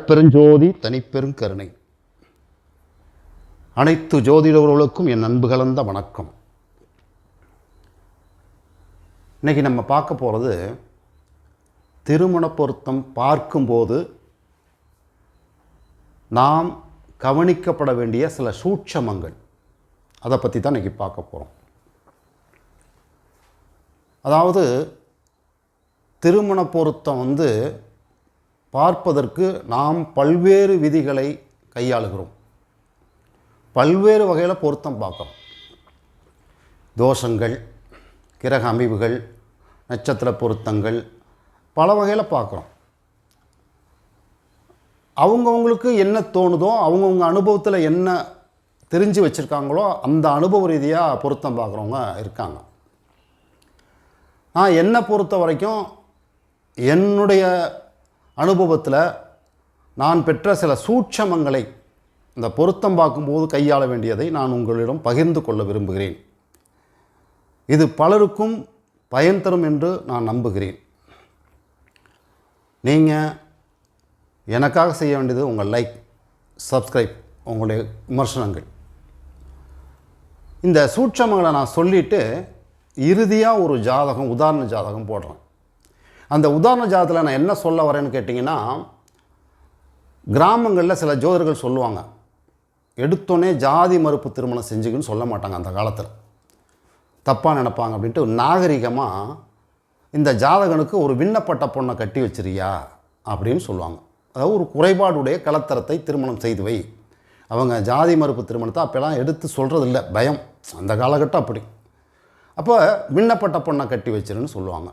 அருட்பெருஞ்சோதி தனிப்பெருங்கருணை அனைத்து ஜோதிடர்களுக்கும் என் அன்பு கலந்த வணக்கம். இன்றைக்கி நம்ம பார்க்க போகிறது திருமண பொருத்தம் பார்க்கும்போது நாம் கவனிக்கப்பட வேண்டிய சில சூட்சமங்கள். அதை பற்றி தான் இன்றைக்கி பார்க்க போகிறோம் அதாவது திருமண பொருத்தம் வந்து பார்ப்பதற்கு நாம் பல்வேறு விதிகளை கையாளுகிறோம். பல்வேறு வகையில் பொருத்தம் பார்க்குறோம் தோஷங்கள் கிரக அமைவுகள் நட்சத்திர பொருத்தங்கள் பல வகையில் பார்க்குறோம். அவங்கவுங்களுக்கு என்ன தோணுதோ அவங்கவுங்க அனுபவத்தில் என்ன தெரிஞ்சு வச்சுருக்காங்களோ அந்த அனுபவ ரீதியாக பொருத்தம் பார்க்குறவங்க இருக்காங்க. நான் என்னை பொறுத்த வரைக்கும் என்னுடைய அனுபவத்தில் நான் பெற்ற சில சூட்சமங்களை இந்த பொருத்தம் பார்க்கும்போது கையாள வேண்டியதை நான் உங்களிடம் பகிர்ந்து கொள்ள விரும்புகிறேன். இது பலருக்கும் பயன் தரும் என்று நான் நம்புகிறேன். நீங்கள் எனக்காக செய்ய வேண்டியது உங்கள் லைக் சப்ஸ்கிரைப் உங்களுடைய விமர்சனங்கள். இந்த சூட்சமங்களை நான் சொல்லிவிட்டு இறுதியாக ஒரு ஜாதகம் உதாரண ஜாதகம் போடுறேன். அந்த உதாரண ஜாதகத்தில் நான் என்ன சொல்ல வரேன்னு கேட்டிங்கன்னா கிராமங்களில் சில ஜோதர்கள் சொல்லுவாங்க எடுத்தோடனே ஜாதி மறுப்பு திருமணம் செஞ்சுக்குன்னு சொல்ல மாட்டாங்க அந்த காலத்தில். தப்பாக நினைப்பாங்க அப்படின்ட்டு நாகரிகமாக இந்த ஜாதகனுக்கு ஒரு விண்ணப்பட்ட பொண்ணை கட்டி வச்சிருக்கியா அப்படின்னு சொல்லுவாங்க. அதாவது ஒரு குறைபாடுடைய கலத்தரத்தை திருமணம் செய்து வை. அவங்க ஜாதி மறுப்பு திருமணத்தை அப்போலாம் எடுத்து சொல்கிறது இல்லை பயம். அந்த காலகட்டம் அப்படி. அப்போ விண்ணப்பட்ட பொண்ணை கட்டி வச்சிருன்னு சொல்லுவாங்க.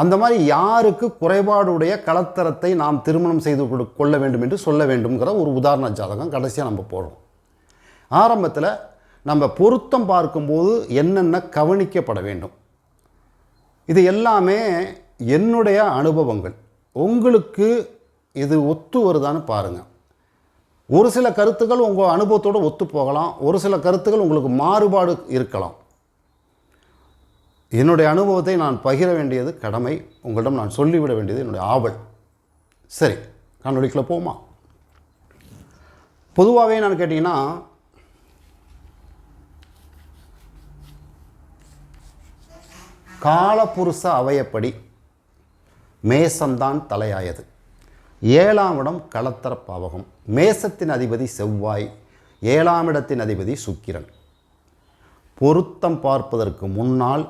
அந்த மாதிரி யாருக்கு குறைபாடுடைய கலத்தரத்தை நாம் திருமணம் செய்து கொடு கொள்ள வேண்டும் என்று சொல்ல வேண்டும்ங்கிற ஒரு உதாரண ஜாதகம் கடைசியாக நம்ம போடுறோம் ஆரம்பத்தில் நம்ம பொருத்தம் பார்க்கும்போது என்னென்ன கவனிக்கப்பட வேண்டும்? இது எல்லாமே என்னுடைய அனுபவங்கள். உங்களுக்கு இது ஒத்து வருதான்னு பாருங்கள் ஒரு சில கருத்துக்கள் உங்கள் அனுபவத்தோடு ஒத்து போகலாம். ஒரு சில கருத்துக்கள் உங்களுக்கு மாறுபாடு இருக்கலாம். என்னுடைய அனுபவத்தை நான் பகிர வேண்டியது கடமை. உங்களிடம் நான் சொல்லிவிட வேண்டியது என்னுடைய ஆவல். சரி காணொலிக்குள்ளே போமா பொதுவாகவே நான் கேட்டிங்கன்னா காலபுருஷ அவையப்படி மேசம்தான் தலையாயது. ஏழாம் இடம் களத்தர பாவகம். மேசத்தின் அதிபதி செவ்வாய் ஏழாம் இடத்தின் அதிபதி சுக்கிரன். பொருத்தம் பார்ப்பதற்கு முன்னால்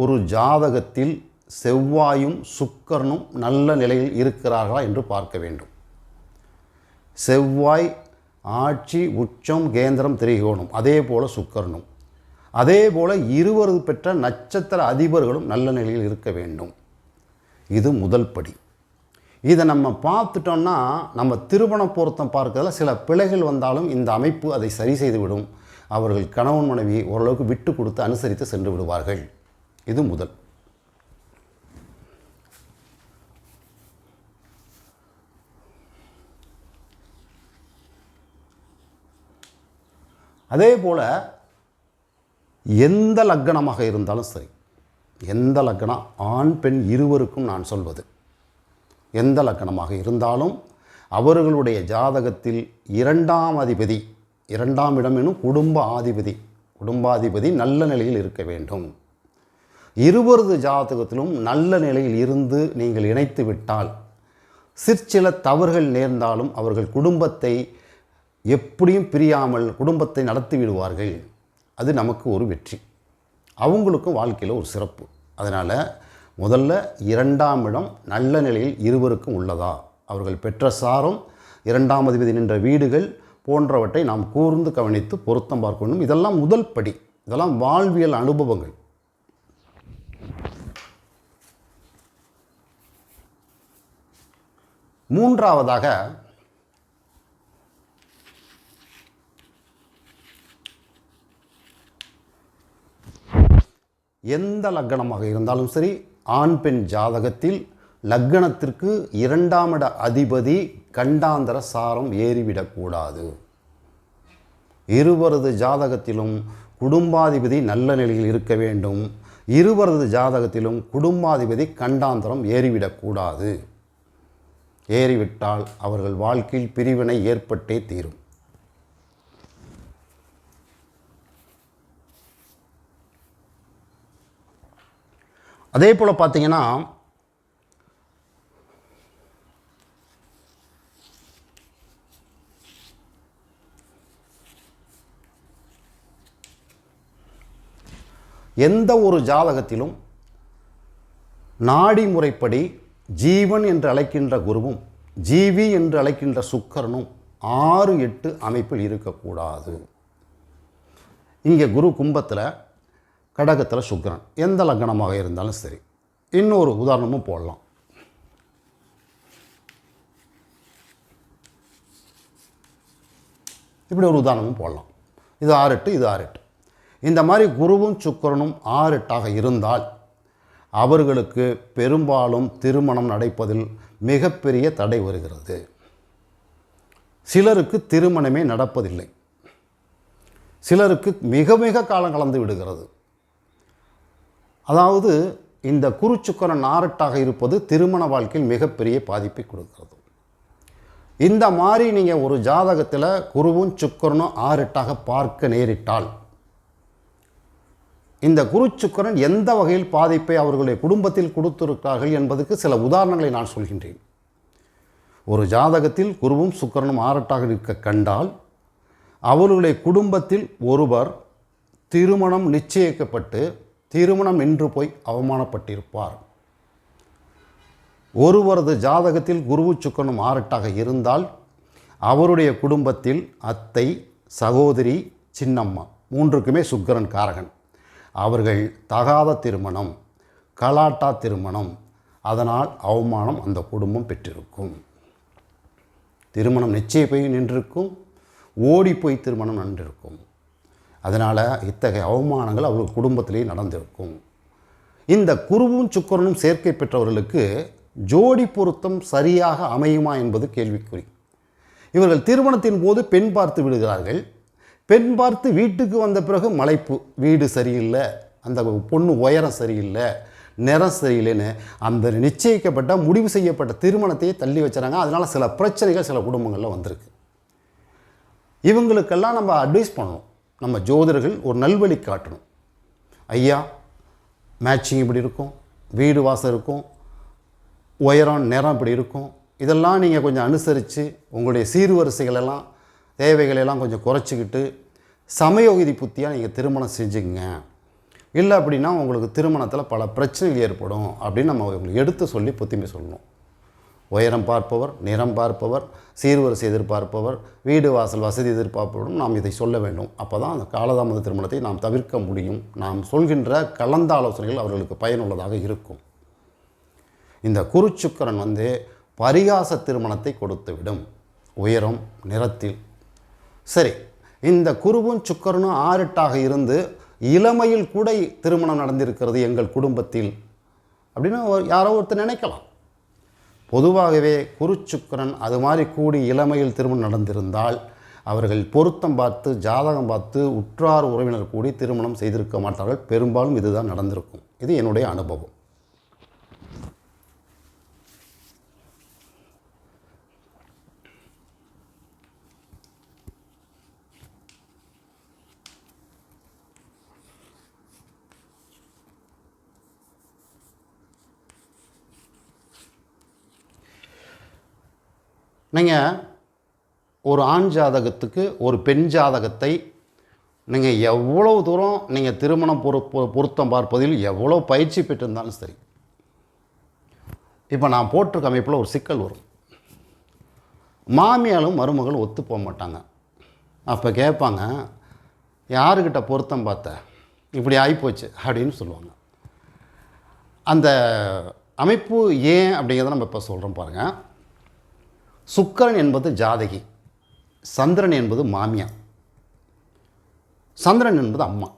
ஒரு ஜாதகத்தில் செவ்வாயும் சுக்கரனும் நல்ல நிலையில் இருக்கிறார்களா என்று பார்க்க வேண்டும். செவ்வாய் ஆட்சி உச்சம் கேந்திரம் திரிகோணம் அதே போல் சுக்கரனும். அதே போல் இருவரது பெற்ற நட்சத்திர அதிபர்களும் நல்ல நிலையில் இருக்க வேண்டும். இது முதல் படி. இதை நம்ம பார்த்துட்டோம்னா நம்ம திருமண பொருத்தம் பார்க்கறதுல சில பிழைகள் வந்தாலும் இந்த அமைப்பு அதை சரி செய்து விடும் அவர்கள் கணவன் மனைவி ஓரளவுக்கு விட்டு கொடுத்து அனுசரித்து சென்று விடுவார்கள். இது முதல். அதே போல் எந்த லக்கணமாக இருந்தாலும் சரி எந்த லக்கணம் ஆண் பெண் இருவருக்கும் நான் சொல்வது எந்த லக்கணமாக இருந்தாலும் அவர்களுடைய ஜாதகத்தில் இரண்டாம் அதிபதி இரண்டாம் இடம் எனும் குடும்ப ஆதிபதி குடும்பாதிபதி நல்ல நிலையில் இருக்க வேண்டும். இருவரது ஜாதகத்திலும் நல்ல நிலையில் இருந்து நீங்கள் இணைத்து விட்டால் சிற்சில தவறுகள் நேர்ந்தாலும் அவர்கள் குடும்பத்தை எப்படியும் பிரியாமல் குடும்பத்தை நடத்தி விடுவார்கள். அது நமக்கு ஒரு வெற்றி. அவங்களுக்கும் வாழ்க்கையில் ஒரு சிறப்பு. அதனால் முதல்ல இரண்டாம் இடம் நல்ல நிலையில் இருவருக்கும் உள்ளதா? அவர்கள் பெற்ற சாரம் இரண்டாம் அதிபதி நின்ற வீடுகள் போன்றவற்றை நாம் கூர்ந்து கவனித்து பொருத்தம் பார்க்க வேண்டும் இதெல்லாம் முதல் படி. இதெல்லாம் வாழ்வியல் அனுபவங்கள். மூன்றாவதாக எந்த லக்கணமாக இருந்தாலும் சரி ஆண் பெண் ஜாதகத்தில் லக்கணத்திற்கு இரண்டாம் இட அதிபதி கண்டாந்தர சாரம் ஏறிவிடக்கூடாது. இருவரது ஜாதகத்திலும் குடும்பாதிபதி நல்ல நிலையில் இருக்க வேண்டும். இருவரது ஜாதகத்திலும் குடும்பாதிபதி கண்டாந்தரம் ஏறிவிடக்கூடாது. ஏறிவிட்டால் அவர்கள் வாழ்க்கையில் பிரிவினை ஏற்பட்டே தீரும். அதே போல் பார்த்தீங்கன்னா எந்த ஒரு ஜாதகத்திலும் நாடி முறைப்படி ஜீவன் என்று அழைக்கின்ற குருவும் ஜீவி என்று அழைக்கின்ற சுக்கரனும் ஆறு எட்டு அமைப்பில் இருக்கக்கூடாது. இங்கே குரு கும்பத்தில் கடகத்தில் சுக்கிரன். எந்த லக்னமாக இருந்தாலும் சரி. இன்னொரு உதாரணமும் போடலாம். இப்படி ஒரு உதாரணமும் போடலாம். இது ஆறு எட்டு இது ஆறு எட்டு. இந்த மாதிரி குருவும் சுக்கிரனும் ஆறு எட்டாக இருந்தால் அவர்களுக்கு பெரும்பாலும் திருமணம் நடப்பதில் மிகப்பெரிய தடை வருகிறது. சிலருக்கு திருமணமே நடப்பதில்லை. சிலருக்கு மிக மிக காலம் கலந்து விடுகிறது. அதாவது இந்த குருச்சுக்கரன் நாரட்டாக இருப்பது திருமண வாழ்க்கையில் மிகப்பெரிய பாதிப்பை கொடுக்கிறது. இந்த மாதிரி நீங்கள் ஒரு ஜாதகத்தில் குருவும் சுக்கரனும் ஆரெட்டாக பார்க்க நேரிட்டால் இந்த குரு சுக்கரன் எந்த வகையில் பாதிப்பை அவர்களுடைய குடும்பத்தில் கொடுத்திருக்கிறார்கள் என்பதற்கு சில உதாரணங்களை நான் சொல்கின்றேன். ஒரு ஜாதகத்தில் குருவும் சுக்கரனும் ஆரட்டாக இருக்க கண்டால் அவர்களுடைய குடும்பத்தில் ஒருவர் திருமணம் நிச்சயிக்கப்பட்டு திருமணம் நின்று போய் அவமானப்பட்டிருப்பார். ஒருவரது ஜாதகத்தில் குருவு சுக்கரனும் ஆரட்டாக இருந்தால் அவருடைய குடும்பத்தில் அத்தை சகோதரி சின்னம்மா மூன்றுக்குமே சுக்கரன் காரகன். அவர்கள் தகாத திருமணம் கலாட்டா திருமணம் அதனால் அவமானம் அந்த குடும்பம் பெற்றிருக்கும். திருமணம் நிச்சய போய் நின்றிருக்கும் ஓடி போய் திருமணம் நின்றிருக்கும். அதனால் இத்தகைய அவமானங்கள் அவர்கள் குடும்பத்திலேயே நடந்திருக்கும். இந்த குருவும் சுக்கரனும் சேர்க்கை பெற்றவர்களுக்கு ஜோடி பொருத்தம் சரியாக அமையுமா என்பது கேள்விக்குறி. இவர்கள் திருமணத்தின் போது பெண் பார்த்து விடுகிறார்கள் பெண் பார்த்து வீட்டுக்கு வந்த பிறகு மலைப்பு வீடு சரியில்லை அந்த பொண்ணு உயரம் சரியில்லை நிறம் சரியில்லைன்னு அந்த நிச்சயிக்கப்பட்ட முடிவு செய்யப்பட்ட திருமணத்தையே தள்ளி வச்சுறாங்க. அதனால் சில பிரச்சனைகள் சில குடும்பங்களில் வந்திருக்கு. இவங்களுக்கெல்லாம் நம்ம அட்வைஸ் பண்ணணும். நம்ம ஜோதிடர்கள் ஒரு நல்வழி காட்டணும். ஐயா மேட்சிங் இப்படி இருக்கும் வீடு வாசம் இருக்கும் உயரம் நிறம் இப்படி இருக்கும். இதெல்லாம் நீங்கள் கொஞ்சம் அனுசரித்து உங்களுடைய சீர்வரிசைகளெல்லாம் தேவைகளெல்லாம் கொஞ்சம் குறைச்சிக்கிட்டு சமயோகிதி புத்தியாக நீங்கள் திருமணம் செஞ்சுங்க இல்லை அப்படின்னா உங்களுக்கு திருமணத்தில் பல பிரச்சனைகள் ஏற்படும் அப்படின்னு நம்ம உங்களுக்கு எடுத்து சொல்லி புத்திமை சொல்லணும். உயரம் பார்ப்பவர் நிறம் பார்ப்பவர் சீர்வரிசை எதிர்பார்ப்பவர் வீடு வாசல் வசதி எதிர்பார்ப்பவரும் நாம் இதை சொல்ல வேண்டும். அப்போ தான் அந்த காலதாமத திருமணத்தை நாம் தவிர்க்க முடியும். நாம் சொல்கின்ற கலந்த ஆலோசனைகள் அவர்களுக்கு பயனுள்ளதாக இருக்கும். இந்த குருச்சுக்கரன் வந்து பரிகாச திருமணத்தை கொடுத்துவிடும். உயரம் நிறத்தில் சரி இந்த குருவும் சுக்கரனும் ஆறுட்டாக இருந்து இளமையில் கூட திருமணம் நடந்திருக்கிறது எங்கள் குடும்பத்தில் அப்படின்னு யாரோ ஒருத்தர் நினைக்கலாம். பொதுவாகவே குருச்சுக்கரன் அது மாதிரி கூடி இளமையில் திருமணம் நடந்திருந்தால் அவர்கள் பொருத்தம் பார்த்து ஜாதகம் பார்த்து உற்றார் உறவினர் கூடி திருமணம் செய்திருக்க மாட்டார்கள். பெரும்பாலும் இதுதான் நடந்திருக்கும். இது என்னுடைய அனுபவம். நீங்கள் ஒரு ஆண் ஜாதகத்துக்கு ஒரு பெண் ஜாதகத்தை நீங்கள் எவ்வளவு தூரம் நீங்கள் திருமணம் பொரு பொ- பொருத்தம் பார்ப்பதில் எவ்வளோ பயிற்சி பெற்றிருந்தாலும் சரி. இப்போ நான் போட்டிருக்க அமைப்பில் ஒரு சிக்கல் வரும். மாமியாலும் மருமகளும் ஒத்து போக மாட்டாங்க. அப்போ கேட்பாங்க யாருக்கிட்ட பொருத்தம் பார்த்த? இப்படி ஆகிப்போச்சு அப்படின்னு சொல்லுவாங்க. அந்த அமைப்பு ஏன் அப்படிங்கிறத நம்ம இப்போ சொல்கிறோம் பாருங்கள் சுக்கரன் என்பது ஜாதகி. சந்திரன் என்பது மாமியா சந்திரன் என்பது அம்மா.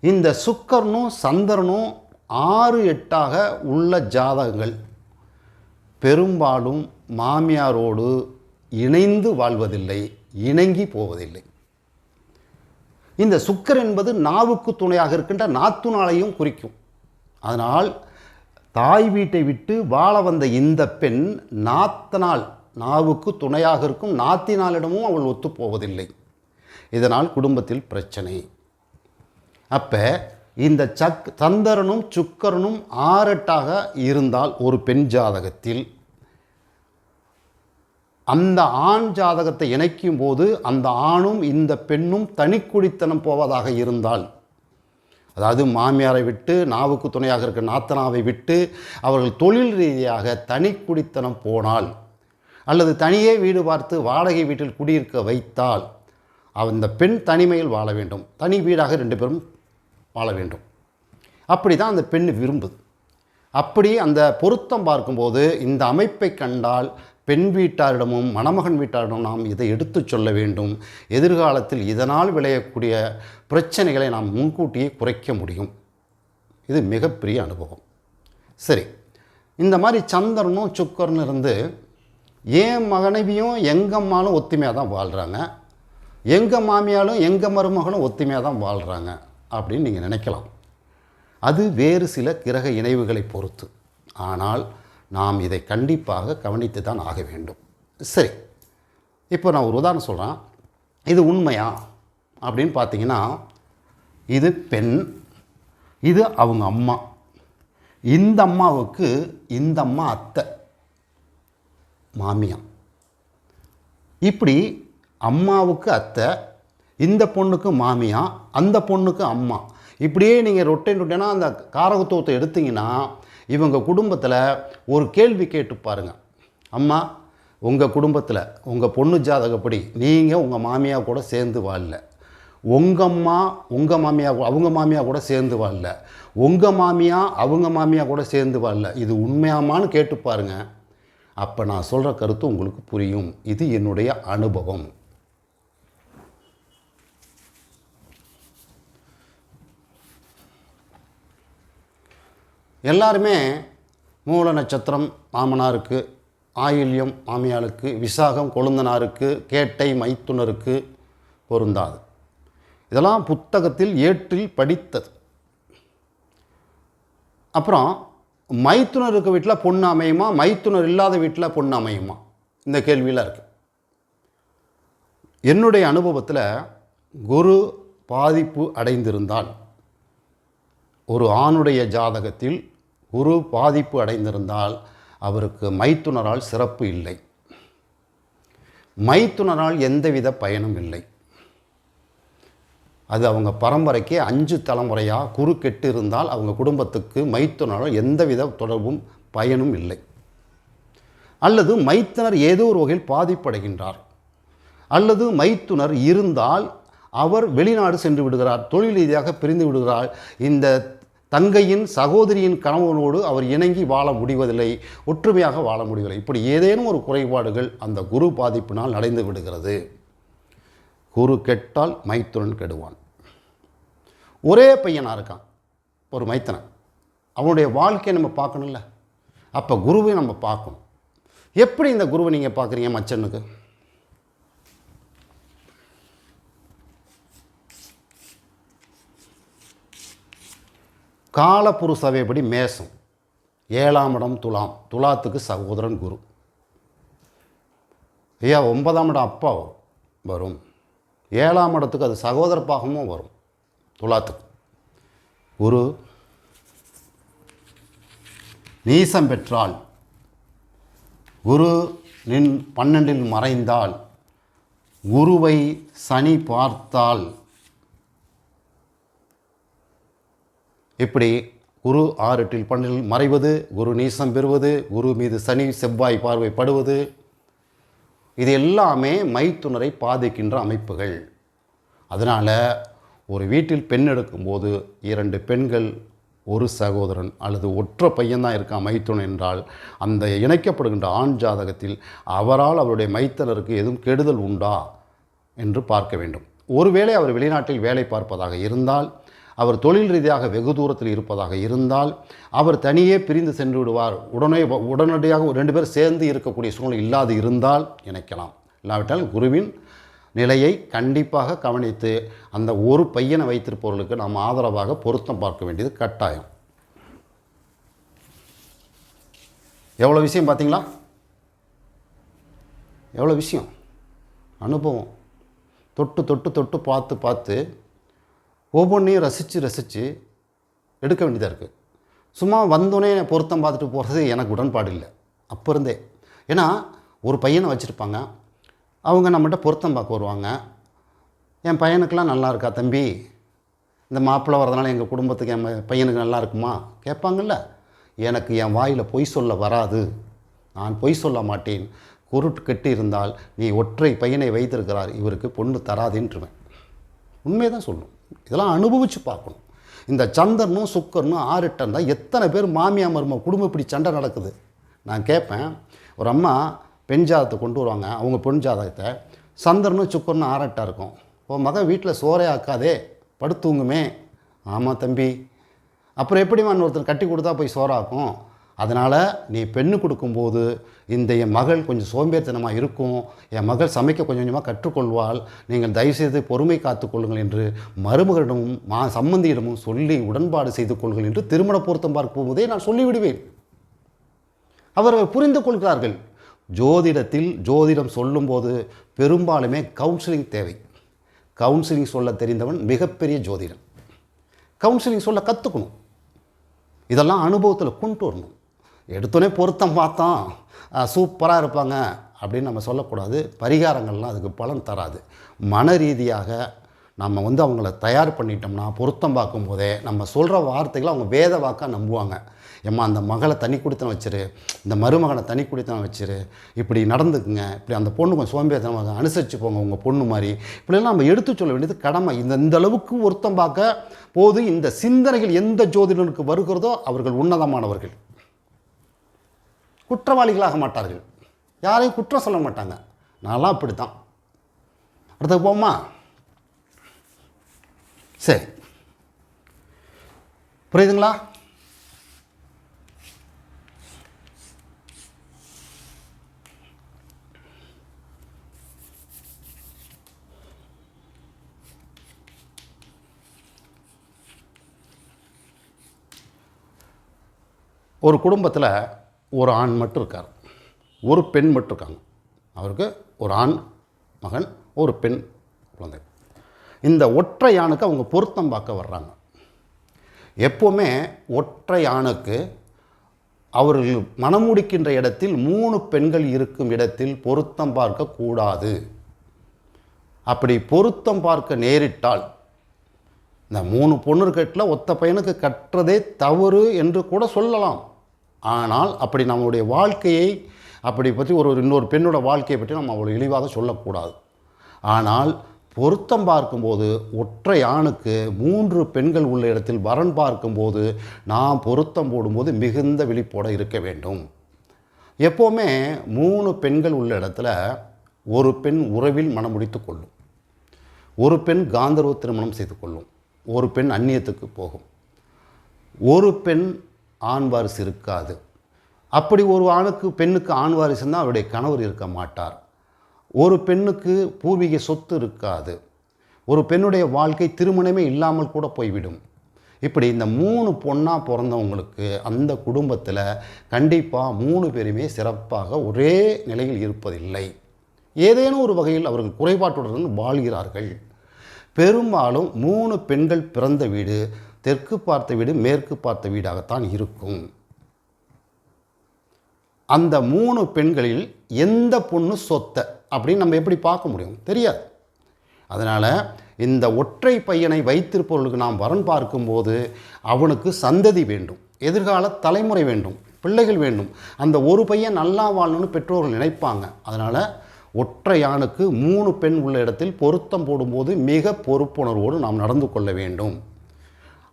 இந்த சுக்கரனும் சந்திரனும் ஆறு எட்டாக உள்ள ஜாதகங்கள். பெரும்பாலும் மாமியாரோடு இணைந்து வாழ்வதில்லை இணங்கி போவதில்லை. இந்த சுக்கர் என்பது நாவுக்கு துணையாக இருக்கின்ற நாத்துநாளையும் குறிக்கும். அதனால் தாய் வீட்டை விட்டு வாழ வந்த இந்த பெண் நாத்தனால் நாவுக்கு துணையாக இருக்கும். நாத்தினாலிடமும் அவள் ஒத்துப்போவதில்லை இதனால் குடும்பத்தில் பிரச்சனை. அப்போ இந்த சக் சந்திரனும் சுக்கரனும் ஆரட்டாக இருந்தால் ஒரு பெண் ஜாதகத்தில் அந்த ஆண் ஜாதகத்தை இணைக்கும் போது அந்த ஆணும் இந்த பெண்ணும் தனிக்குடித்தனம் போவதாக இருந்தால் அதாவது மாமியாரை விட்டு நாவுக்கு துணையாக இருக்க நாத்தனாவை விட்டு அவர்கள் தொழில் ரீதியாக தனிக்குடித்தனம் போனால் அல்லது தனியே வீடு பார்த்து வாடகை வீட்டில் குடியிருக்க வைத்தால் அந்த பெண் தனிமையில் வாழ வேண்டும். தனி வீடாக ரெண்டு பேரும் வாழ வேண்டும். அப்படி தான் அந்த பெண் விரும்புது. அப்படி அந்த பொருத்தம் பார்க்கும்போது இந்த அமைப்பை கண்டால் பெண் வீட்டாரிடமும் மணமகன் வீட்டாரிடமும் நாம் இதை எடுத்துச் சொல்ல வேண்டும். எதிர்காலத்தில் இதனால் விளையக்கூடிய பிரச்சனைகளை நாம் முன்கூட்டியே குறைக்க முடியும். இது மிகப்பெரிய அனுபவம். சரி இந்த மாதிரி சந்திரனும் சுக்கரனும் இருந்து என் மனைவியும் எங்கள் அம்மாலும் ஒத்துமையாக தான் வாழ்கிறாங்க எங்கள் மாமியாலும் எங்கள் மருமகளும் ஒத்துமையாக தான் வாழ்கிறாங்க அப்படின்னு நீங்கள் நினைக்கலாம். அது வேறு சில கிரக இணைவுகளை பொறுத்து. ஆனால் நாம் இதை கண்டிப்பாக கவனித்து தான் ஆக வேண்டும். சரி இப்போ நான் ஒரு உதாரணம் சொல்கிறேன் இது உண்மையா? அப்படின்னு பார்த்தீங்கன்னா இது பெண் இது அவங்க அம்மா. இந்த அம்மாவுக்கு இந்த அம்மா அத்தை மாமியார் இப்படி அம்மாவுக்கு அத்தை இந்த பொண்ணுக்கு மாமியா அந்த பொண்ணுக்கு அம்மா. இப்படியே நீங்கள் ரொட்டை ரொட்டேனா அந்த காரகத்துவத்தை எடுத்தீங்கன்னா இவங்க குடும்பத்தில் ஒரு கேள்வி கேட்டு பாருங்கள் அம்மா உங்கள் குடும்பத்தில் உங்கள் பொண்ணு ஜாதகப்படி நீங்கள் உங்கள் மாமியா கூட சேர்ந்து வாழல. உங்கள் அம்மா உங்கள் மாமியா அவங்க மாமியா கூட சேர்ந்து வாழல. உங்கள் மாமியா அவங்க மாமியா கூட சேர்ந்து வாழல. இது உண்மையாமான்னு கேட்டு பாருங்கள் அப்போ நான் சொல்கிற கருத்து உங்களுக்கு புரியும். இது என்னுடைய அனுபவம். எல்லாருமே மூல நட்சத்திரம் மாமனாருக்கு ஆயில்யம் மாமியாளுக்கு விசாகம் கொழுந்தனாருக்கு கேட்டை மைத்துனருக்கு பொருந்தாது. இதெல்லாம் புத்தகத்தில் ஏற்றில் படித்தது. அப்புறம் மைத்துனர் இருக்க வீட்டில் பொண்ணு அமையுமா? மைத்துனர் இல்லாத வீட்டில் பொண்ணு அமையுமா? இந்த கேள்வியெலாம் இருக்குது என்னுடைய அனுபவத்தில் குரு பாதிப்பு அடைந்திருந்தால் ஒரு ஆணுடைய ஜாதகத்தில் குரு பாதிப்பு அடைந்திருந்தால் அவருக்கு மைத்துனரால் சிறப்பு இல்லை. மைத்துனரால் எந்தவித பயனும் இல்லை. அது அவங்க பரம்பரைக்கு அஞ்சு தலைமுறையாக குரு கெட்டு இருந்தால் அவங்க குடும்பத்துக்கு மைத்துனரால் எந்தவித தொடர்பும் பயனும் இல்லை. அல்லது மைத்துனர் ஏதோ ஒரு வகையில் பாதிப்படைகின்றார். அல்லது மைத்துனர் இருந்தால் அவர் வெளிநாடு சென்று விடுகிறார் தொழில் ரீதியாக பிரிந்து விடுகிறார். இந்த தங்கையின் சகோதரியின் கணவனோடு அவர் இணங்கி வாழ முடிவதில்லை ஒற்றுமையாக வாழ முடியவில்லை இப்படி ஏதேனும் ஒரு குறைபாடுகள் அந்த குரு பாதிப்பினால் அடைந்து விடுகிறது. குரு கெட்டால் மைத்துனன் கெடுவான். ஒரே பையனாக இருக்கான் ஒரு மைத்தனன். அவனுடைய வாழ்க்கையை நம்ம பார்க்கணும்ல. அப்போ குருவை நம்ம பார்க்கணும். எப்படி இந்த குருவை நீங்கள் பார்க்குறீங்க மச்சனுக்கு? காலப்புருஷவைப்படி மேசம். ஏழாம் இடம் துலாம். துலாத்துக்கு சகோதரன் குரு. ஐயா ஒன்பதாம் இடம் அப்பா வரும். வரும். ஏழாம் இடத்துக்கு அது சகோதர பாகமும் வரும். துலாத்துக்கு. குரு நீசம் பெற்றால் குரு நின் பன்னெண்டில் மறைந்தால் குருவை சனி பார்த்தால் இப்படி குரு ஆறு எட்டில் மறைவது குரு நீசம் பெறுவது குரு மீது சனி செவ்வாய் பார்வைப்படுவது இது எல்லாமே மைத்துனரை பாதிக்கின்ற அமைப்புகள். அதனால் ஒரு வீட்டில் பெண் எடுக்கும்போது இரண்டு பெண்கள் ஒரு சகோதரன் அல்லது ஒற்றை பையன்தான் இருக்கான் மைத்துணன் என்றால் அந்த இணைக்கப்படுகின்ற ஆண் ஜாதகத்தில் அவரால் அவருடைய மைத்தனருக்கு எதுவும் கெடுதல் உண்டா என்று பார்க்க வேண்டும். ஒருவேளை அவர் வெளிநாட்டில் வேலை பார்ப்பதாக இருந்தால் அவர் தொழில் ரீதியாக வெகு தூரத்தில் இருப்பதாக இருந்தால் அவர் தனியே பிரிந்து சென்று விடுவார். உடனே உடனடியாக ஒரு ரெண்டு பேர் சேர்ந்து இருக்கக்கூடிய சூழ்நிலை இல்லாது இருந்தால் இணைக்கலாம். இல்லாவிட்டால் குருவின் நிலையை கண்டிப்பாக கவனித்து அந்த ஒரு பையனை வைத்திருப்பவர்களுக்கு நாம் ஆதரவாக பொருத்தம் பார்க்க வேண்டியது கட்டாயம். எவ்வளோ விஷயம் பார்த்தீங்களா? எவ்வளோ விஷயம்? அனுபவம். தொட்டு தொட்டு தொட்டு பார்த்து பார்த்து ஒவ்வொன்றையும் ரசித்து ரசித்து எடுக்க வேண்டியதாக இருக்குது சும்மா வந்தோடனே பொருத்தம் பார்த்துட்டு போகிறது எனக்கு உடன்பாடு இல்லை. அப்போ இருந்தே. ஏன்னா ஒரு பையனை வச்சுருப்பாங்க. அவங்க நம்மகிட்ட பொருத்தம் பார்க்க வருவாங்க. என் பையனுக்கெலாம் நல்லா இருக்கா தம்பி? இந்த மாப்பிள்ளை வரதுனால எங்கள் குடும்பத்துக்கு என் பையனுக்கு நல்லா இருக்குமா? கேட்பாங்கல்ல. எனக்கு என் வாயில் பொய் சொல்ல வராது. நான் பொய் சொல்ல மாட்டேன். குருட்டு கெட்டு இருந்தால் நீ ஒற்றை பையனை வைத்திருக்கிறார். இவருக்கு பொண்ணு தராதுன்றுவேன். உண்மையை தான் சொல்லணும் இதெல்லாம் அனுபவித்து பார்க்கணும். இந்த சந்தனும் சுக்கரனும் ஆறுட்ட இருந்தால் எத்தனை பேர் மாமியா மரும குடும்பம் இப்படி சண்டை நடக்குது? நான் கேட்பேன் ஒரு அம்மா பெண் ஜாதகத்தை கொண்டு வருவாங்க. அவங்க பெண் ஜாதகத்தை. சந்திரனும் சுக்கரனும் ஆரட்டாக இருக்கும். உன் மகன் வீட்டில் சோறே ஆக்காதே. படுத்துங்குமே ஆமாம் தம்பி. அப்புறம் எப்படிம்மா ஒருத்தர் கட்டி கொடுத்தா போய் சோறாக்கும்? அதனால் நீ பெண்ணு கொடுக்கும்போது இந்த என் மகள் கொஞ்சம் சோம்பேறித்தனமாக இருக்கும். என் மகள் சமைக்க கொஞ்சம் கொஞ்சமாக கற்றுக்கொள்வாள். நீங்கள் தயவுசெய்து பொறுமை காத்துக்கொள்ளுங்கள் என்று மருமகளிடமும் மா சம்பந்தியிடமும் சொல்லி உடன்பாடு செய்து கொள்ளுங்கள் என்று திருமண பொருத்தம் பார்க்கும்போதே நான் சொல்லிவிடுவேன். அவர்கள் புரிந்து கொள்கிறார்கள். ஜோதிடத்தில் ஜோதிடம் சொல்லும்போது பெரும்பாலுமே கவுன்சிலிங் தேவை. கவுன்சிலிங் சொல்ல தெரிந்தவன் மிகப்பெரிய ஜோதிடன். கவுன்சிலிங் சொல்ல கற்றுக்கணும் இதெல்லாம் அனுபவத்தில் கொண்டு வரணும். எடுத்தோடனே பொருத்தம் பார்த்தோம் சூப்பராக இருப்பாங்க அப்படின்னு நம்ம சொல்லக்கூடாது. பரிகாரங்கள்லாம் அதுக்கு பலன் தராது. மன ரீதியாக நம்ம வந்து அவங்கள தயார் பண்ணிட்டோம்னா பொருத்தம் பார்க்கும்போதே நம்ம சொல்கிற வார்த்தைகளை அவங்க வேத வாக்காக நம்புவாங்க. ஏம்மா அந்த மகளை தனி குடித்தனம் வச்சிரு இந்த மருமகனை தனி குடித்தனம் வச்சிரு இப்படி நடந்துக்குங்க இப்படி அந்த பொண்ணு கொஞ்சம் சோம்பேறித்தனமாக அனுசரித்து போங்க உங்கள் பொண்ணு மாதிரி. இப்படிலாம் நம்ம எடுத்து சொல்ல வேண்டியது கடமை. இந்த இந்த அளவுக்கு பொருத்தம் பார்க்க போது இந்த சிந்தனைகள் எந்த ஜோதிடனுக்கு வருகிறதோ அவர்கள் உன்னதமானவர்கள். குற்றவாளிகளாக மாட்டார்கள். யாரையும் குற்றம் சொல்ல மாட்டாங்க. நான்லாம் அப்படி தான் அடுத்து போமா சரி. புரியுதுங்களா? ஒரு குடும்பத்தில் ஒரு ஆண் மட்டும் இருக்கார். ஒரு பெண் மட்டும் இருக்காங்க. அவருக்கு ஒரு ஆண் மகன் ஒரு பெண் குழந்தை. இந்த ஒற்றை ஆணுக்கு அவங்க பொருத்தம் பார்க்க வர்றாங்க. எப்போவுமே ஒற்றை ஆணுக்கு அவர்கள் மணமுடிக்கின்ற இடத்தில் மூணு பெண்கள் இருக்கும் இடத்தில் பொருத்தம் பார்க்கக்கூடாது அப்படி பொருத்தம் பார்க்க நேரிட்டால் இந்த மூணு பொண்ணு கட்டில் ஒத்த பையனுக்கு கட்டுறதே தவறு என்று கூட சொல்லலாம். ஆனால் அப்படி நம்மளுடைய வாழ்க்கையை அப்படி பற்றி ஒரு இன்னொரு பெண்ணோட வாழ்க்கையை பற்றி நம்ம அவ்வளோ இழிவாக சொல்லக்கூடாது. ஆனால் பொருத்தம் பார்க்கும்போது ஒற்றை ஆணுக்கு மூன்று பெண்கள் உள்ள இடத்தில் வரன் பார்க்கும்போது நாம் பொருத்தம் போடும்போது மிகுந்த விழிப்போட இருக்க வேண்டும். எப்போவுமே மூணு பெண்கள் உள்ள இடத்துல ஒரு பெண் உறவில் மனமுடித்து கொள்ளும். ஒரு பெண் காந்தர்வ திருமணம் செய்து கொள்ளும். ஒரு பெண் அந்நியத்துக்கு போகும். ஒரு பெண் ஆண் வாரிசு இருக்காது. அப்படி ஒரு ஆணுக்கு பெண்ணுக்கு ஆண் வாரிசுன்னா அவருடைய கணவர் இருக்க மாட்டார். ஒரு பெண்ணுக்கு பூர்வீக சொத்து இருக்காது. ஒரு பெண்ணுடைய வாழ்க்கை திருமணமே இல்லாமல் கூட போய்விடும். இப்படி இந்த மூணு பொண்ணாக பிறந்தவங்களுக்கு அந்த குடும்பத்தில் கண்டிப்பாக மூணு பேருமே சிறப்பாக ஒரே நிலையில் இருப்பதில்லை. ஏதேனும் ஒரு வகையில் அவர்கள் குறைபாட்டுடன் வாழ்கிறார்கள். பெரும்பாலும் மூணு பெண்கள் பிறந்த வீடு தெற்கு பார்த்த வீடு மேற்கு பார்த்த வீடாகத்தான் இருக்கும். அந்த மூணு பெண்களில் எந்த பொண்ணு சொத்தை அப்படின்னு நம்ம எப்படி பார்க்க முடியும்? தெரியாது. அதனால் இந்த ஒற்றை பையனை வைத்திருப்பவர்களுக்கு நாம் வரன் பார்க்கும்போது அவனுக்கு சந்ததி வேண்டும் எதிர்கால தலைமுறை வேண்டும் பிள்ளைகள் வேண்டும். அந்த ஒரு பையன் நல்லா வாழணும்னு பெற்றோர்கள் நினைப்பாங்க. அதனால் ஒற்றை மூணு பெண் உள்ள இடத்தில் பொருத்தம் போடும்போது மிக பொறுப்புணர்வோடு நாம் நடந்து கொள்ள வேண்டும்.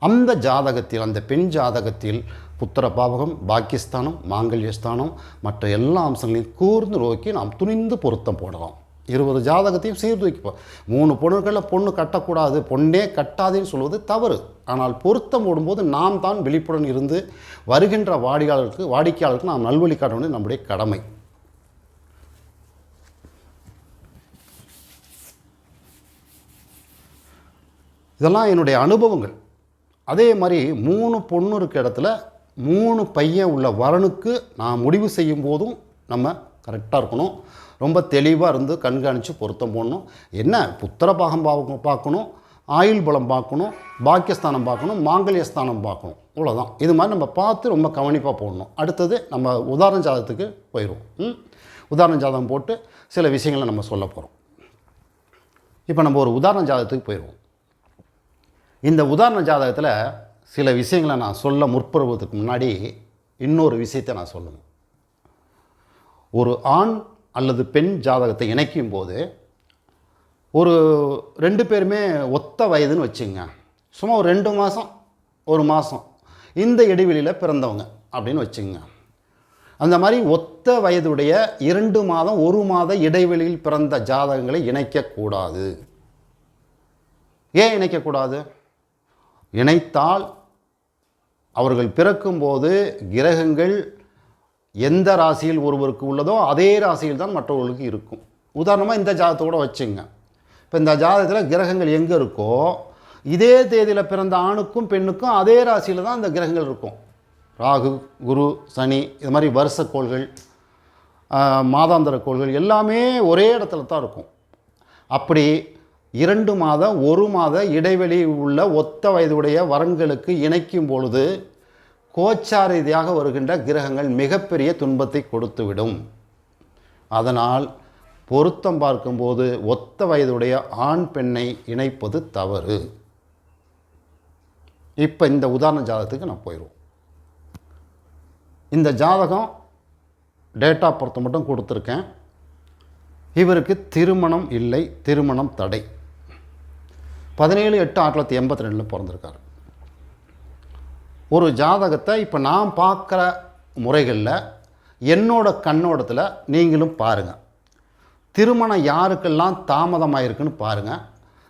அந்த ஜாதகத்தில் அந்த பெண் ஜாதகத்தில் புத்திர பாவகம் பாக்கியஸ்தானம் மாங்கல்யஸ்தானம் மற்ற எல்லா அம்சங்களையும் கூர்ந்து நோக்கி நாம் துணிந்து பொருத்தம் போடலாம். இருபது ஜாதகத்தையும் சீர்தூக்கிப்போம் மூணு பொண்ணுகளில் பொண்ணு கட்டக்கூடாது பொண்ணே கட்டாதுன்னு சொல்வது தவறு. ஆனால் பொருத்தம் போடும்போது நாம் தான் விழிப்புடன் இருந்து வருகின்ற வாடிக்கையாளருக்கு வாடிக்கையாளருக்கு நாம் நல்வழி காட்ட வேண்டியது நம்முடைய கடமை. இதெல்லாம் என்னுடைய அனுபவங்கள். அதே மாதிரி மூணு பொண்ணு இருக்க இடத்துல மூணு பையன் உள்ள வரனுக்கு நான் முடிவு செய்யும் போதும் நம்ம கரெக்டாக இருக்கணும். ரொம்ப தெளிவாக இருந்து கண்காணித்து பொருத்தம் போடணும். என்ன? புத்திர பாகம் பார்க்கணும். ஆயுள் பலம் பார்க்கணும். பாக்கியஸ்தானம் பார்க்கணும். மாங்கல்யஸ்தானம் பார்க்கணும். இவ்வளோதான் இது மாதிரி நம்ம பார்த்து ரொம்ப கவனிப்பாக போடணும். அடுத்தது நம்ம உதாரண ஜாதகத்துக்கு போயிடுவோம் உதாரண ஜாதகம் போட்டு சில விஷயங்களை நம்ம சொல்ல போகிறோம் இப்போ நம்ம ஒரு உதாரண ஜாதகத்துக்கு போயிடுவோம் இந்த உதாரண ஜாதகத்தில் சில விஷயங்களை நான் சொல்ல முற்படுவதற்கு முன்னாடி இன்னொரு விஷயத்தை நான் சொல்லணும். ஒரு ஆண் அல்லது பெண் ஜாதகத்தை இணைக்கும் போது ஒரு ரெண்டு பேருமே ஒத்த வயதுன்னு வச்சுங்க. சும்மா ஒரு ரெண்டு மாதம் ஒரு மாதம் இந்த இடைவெளியில் பிறந்தவங்க அப்படின்னு வச்சுங்க. அந்த மாதிரி ஒத்த வயதுடைய இரண்டு மாதம் ஒரு மாத இடைவெளியில் பிறந்த ஜாதகங்களை இணைக்கக்கூடாது. ஏன் இணைக்கக்கூடாது? இணைத்தால் அவர்கள் பிறக்கும்போது கிரகங்கள் எந்த ராசியில் ஒருவருக்கு உள்ளதோ அதே ராசியில் தான் மற்றவர்களுக்கு இருக்கும். உதாரணமாக இந்த ஜாதகத்தோட வச்சுங்க. இப்போ இந்த ஜாதகத்தில் கிரகங்கள் எங்கே இருக்கோ இதே தேதியில் பிறந்த ஆணுக்கும் பெண்ணுக்கும் அதே ராசியில் தான் இந்த கிரகங்கள் இருக்கும். ராகு குரு சனி இது மாதிரி வருஷக்கோள்கள் கோள்கள் மாதாந்திர கோள்கள் எல்லாமே ஒரே இடத்துல தான் இருக்கும். அப்படி இரண்டு மாத ஒரு மாத இடைவெளி உள்ள ஒத்த வயதுடைய வரன்களுக்கு இணைக்கும் பொழுது கோச்சார ரீதியாக வருகின்ற கிரகங்கள் மிகப்பெரிய துன்பத்தை கொடுத்துவிடும். அதனால் பொருத்தம் பார்க்கும்போது ஒத்த வயதுடைய ஆண் பெண்ணை இணைப்பது தவறு. இப்போ இந்த உதாரண ஜாதகத்துக்கு நான் போயிடுவோம் இந்த ஜாதகம் டேட்டா பர்த் மட்டும் கொடுத்துருக்கேன். இவருக்கு திருமணம் இல்லை திருமணம் தடை. பதினேழு எட்டு ஆயிரத்தி தொள்ளாயிரத்தி எண்பத்தி ரெண்டில் பிறந்திருக்கார். ஒரு ஜாதகத்தை இப்போ நான் பார்க்குற முறைகளில் என்னோட கண்ணோட்டத்தில் நீங்களும் பாருங்கள் திருமணம் யாருக்கெல்லாம் தாமதமாயிருக்குன்னு பாருங்கள்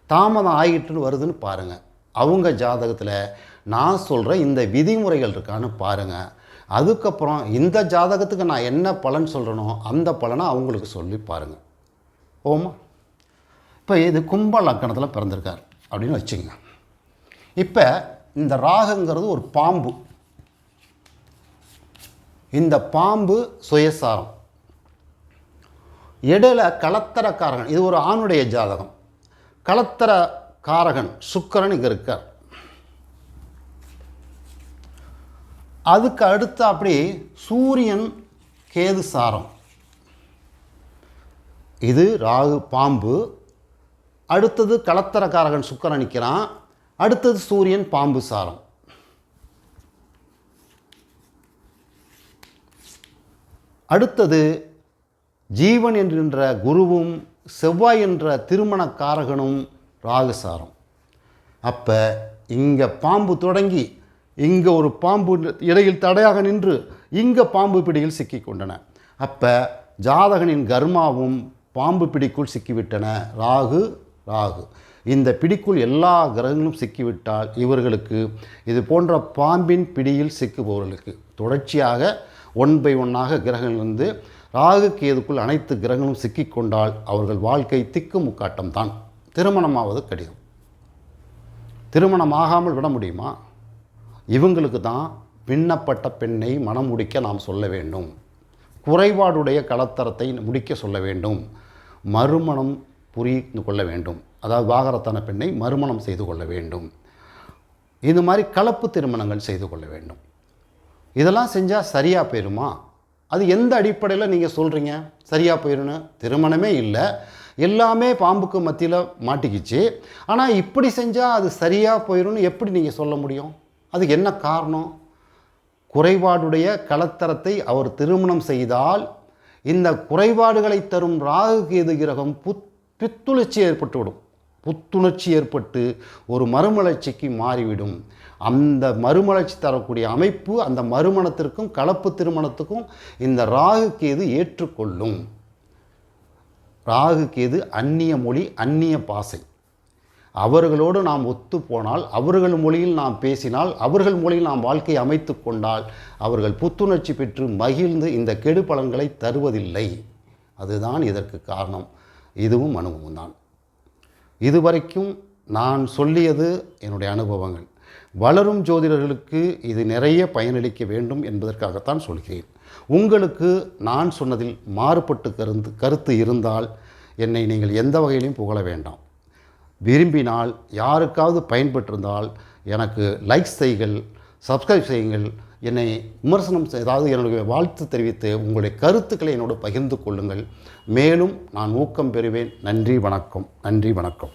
தாமதம் ஆகிட்டுன்னு வருதுன்னு பாருங்கள் அவங்க ஜாதகத்தில் நான் சொல்கிற இந்த விதிமுறைகள் இருக்கான்னு பாருங்கள் அதுக்கப்புறம் இந்த ஜாதகத்துக்கு நான் என்ன பலன் சொல்கிறேனோ அந்த பலனை அவங்களுக்கு சொல்லி பாருங்கள் ஓமா இப்போ இது கும்ப லக்கணத்தில் பிறந்திருக்கார். அப்படின்னு வச்சுங்க. இப்போ இந்த ராகுங்கிறது ஒரு பாம்பு. இந்த பாம்பு சுயசாரம். இடையில காரகன் இது ஒரு ஆணுடைய ஜாதகம். கலத்தர காரகன் சுக்கரன் இங்கே இருக்கார். அதுக்கு அடுத்து அப்படி சூரியன் கேது சாரம். இது ராகு பாம்பு அடுத்தது களத்தரக்காரகன் சுக்கிரன் நிற்கிறான். அடுத்தது சூரியன் பாம்பு சாரம். அடுத்தது ஜீவன் என்கின்ற குருவும் செவ்வாய் என்ற திருமணக்காரகனும் ராகுசாரம் அப்போ இங்கே பாம்பு தொடங்கி இங்கே ஒரு பாம்பு இடையில் தடையாக நின்று இங்கே பாம்பு பிடியில் சிக்கிக்கொண்டன அப்போ ஜாதகனின் கர்மாவும் பாம்பு பிடிக்குள் சிக்கிவிட்டன. ராகு ராகு. இந்த பிடிக்குள் எல்லா கிரகங்களும் சிக்கிவிட்டால் இவர்களுக்கு இது போன்ற பாம்பின் பிடியில் சிக்குபவர்களுக்கு தொடர்ச்சியாக ஒன் பை ஒன்னாக கிரகங்கள் வந்து ராகு கேதுக்குள் அனைத்து கிரகங்களும் சிக்கிக்கொண்டால் அவர்கள் வாழ்க்கை திக்கு முக்காட்டம் தான் திருமணமாவது கடினம். திருமணம் ஆகாமல் விட முடியுமா? இவங்களுக்கு தான் பின்னப்பட்ட பெண்ணை மனம் முடிக்க நாம் சொல்ல வேண்டும். குறைபாடுடைய கலத்தரத்தை முடிக்க சொல்ல வேண்டும். மறுமணம் புரிந்து கொள்ள வேண்டும் அதாவது வாகரத்தான பெண்ணை மறுமணம் செய்து கொள்ள வேண்டும் இது மாதிரி கலப்பு திருமணங்கள் செய்து கொள்ள வேண்டும் இதெல்லாம் செஞ்சால் சரியாக போயிருமா? அது எந்த அடிப்படையில் நீங்கள் சொல்கிறீங்க சரியாக போயிருன்னு? திருமணமே இல்லை. எல்லாமே பாம்புக்கு மத்தியில் மாட்டிக்கிச்சு. ஆனால் இப்படி செஞ்சால் அது சரியாக போயிடும்னு எப்படி நீங்கள் சொல்ல முடியும்? அதுக்கு என்ன காரணம்? குறைபாடுடைய கலத்தரத்தை அவர் திருமணம் செய்தால் இந்த குறைபாடுகளை தரும் ராகு கேது கிரகம் புத் புத்துணர்ச்சி ஏற்பட்டுவிடும். புத்துணர்ச்சி ஏற்பட்டு ஒரு மறுமலர்ச்சிக்கு மாறிவிடும். அந்த மறுமலர்ச்சி தரக்கூடிய அமைப்பு அந்த மறுமணத்திற்கும் கலப்பு திருமணத்துக்கும் இந்த ராகு கேது ஏற்றுக்கொள்ளும். ராகு கேது அந்நிய மொழி அந்நிய பாசை. அவர்களோடு நாம் ஒத்து போனால் அவர்கள் மொழியில் நாம் பேசினால் அவர்கள் மொழியில் நாம் வாழ்க்கையை அமைத்து கொண்டால் அவர்கள் புத்துணர்ச்சி பெற்று மகிழ்ந்து இந்த கெடு பலன்களை தருவதில்லை. அதுதான் இதற்கு காரணம். இதுவும் அனுபவம் தான் இதுவரைக்கும் நான் சொல்லியது என்னுடைய அனுபவங்கள். வளரும் ஜோதிடர்களுக்கு இது நிறைய பயனளிக்க வேண்டும் என்பதற்காகத்தான் சொல்கிறேன். உங்களுக்கு நான் சொன்னதில் மாறுபட்டு கருந்து கருத்து இருந்தால் என்னை நீங்கள் எந்த வகையிலையும் புகழ வேண்டாம். விரும்பினால் யாருக்காவது பயன்பெற்றிருந்தால் எனக்கு லைக் செய்யுங்கள் சப்ஸ்கிரைப் செய்யுங்கள் என்னை விமர்சனம் ஏதாவது என்னுடைய வாழ்த்து தெரிவித்து உங்களுடைய கருத்துக்களை என்னோடு பகிர்ந்து கொள்ளுங்கள். மேலும் நான் ஊக்கம் பெறுவேன். நன்றி வணக்கம். நன்றி வணக்கம்.